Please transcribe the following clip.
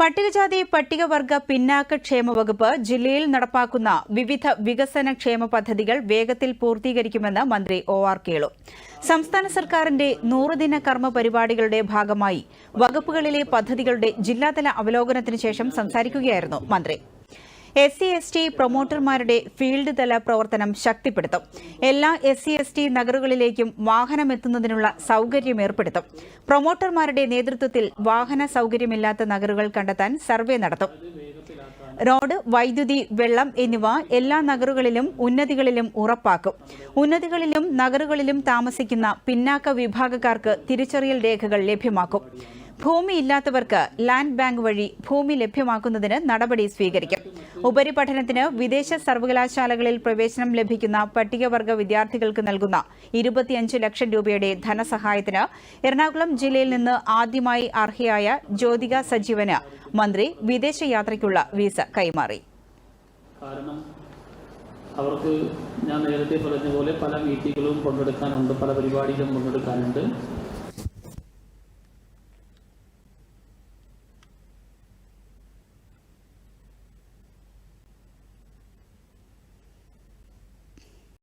പട്ടികജാതി പട്ടികവർഗ പിന്നാക്ക ക്ഷേമ വകുപ്പ് ജില്ലയിൽ നടപ്പാക്കുന്ന വിവിധ വികസന ക്ഷേമ പദ്ധതികൾ വേഗത്തിൽ പൂർത്തീകരിക്കുമെന്ന് മന്ത്രി ഒ ആർ കേളു. സംസ്ഥാന സർക്കാരിന്റെ നൂറുദിന കർമ്മ പരിപാടികളുടെ ഭാഗമായി വകുപ്പുകളിലെ പദ്ധതികളുടെ ജില്ലാതല അവലോകനത്തിനു ശേഷം സംസാരിക്കുകയായിരുന്നു മന്ത്രി. എസ് സി എസ് ടി പ്രൊമോട്ടർമാരുടെ ഫീൽഡ് തല പ്രവർത്തനം ശക്തിപ്പെടുത്തും. എല്ലാ എസ് സി എസ് ടി നഗറുകളിലേക്കും വാഹനമെത്തുന്നതിനുള്ള സൌകര്യം ഏർപ്പെടുത്തും. പ്രൊമോട്ടർമാരുടെ നേതൃത്വത്തിൽ വാഹന സൌകര്യമില്ലാത്ത നഗറുകൾ കണ്ടെത്താൻ സർവേ നടത്തും. റോഡ് വൈദ്യുതി വെള്ളം എന്നിവ എല്ലാ നഗറുകളിലും ഉന്നതികളിലും ഉറപ്പാക്കും. ഉന്നതികളിലും നഗറുകളിലും താമസിക്കുന്ന പിന്നാക്ക വിഭാഗക്കാർക്ക് തിരിച്ചറിയൽ രേഖകൾ ലഭ്യമാക്കും. ഭൂമിയില്ലാത്തവർക്ക് ലാൻഡ് ബാങ്ക് വഴി ഭൂമി ലഭ്യമാക്കുന്നതിന് നടപടി സ്വീകരിക്കും. ഉപരിപഠനത്തിന് വിദേശ സർവകലാശാലകളിൽ പ്രവേശനം ലഭിക്കുന്ന പട്ടികവർഗ വിദ്യാർത്ഥികൾക്ക് നൽകുന്ന ഇരുപത്തിയഞ്ച് ലക്ഷം രൂപയുടെ ധനസഹായത്തിന് എറണാകുളം ജില്ലയിൽ നിന്ന് ആദ്യമായി അർഹയായ ജ്യോതിക സജീവന് മന്ത്രി വിദേശയാത്രയ്ക്കുള്ള വിസ കൈമാറി. കാരണം അവർക്ക് ഞാൻ നേരത്തെ പറഞ്ഞ പോലെ പല മീറ്റിങ്ങുകളും പങ്കെടുക്കാനുണ്ട് പല പരിപാടികളും പങ്കെടുക്കാനുണ്ട്.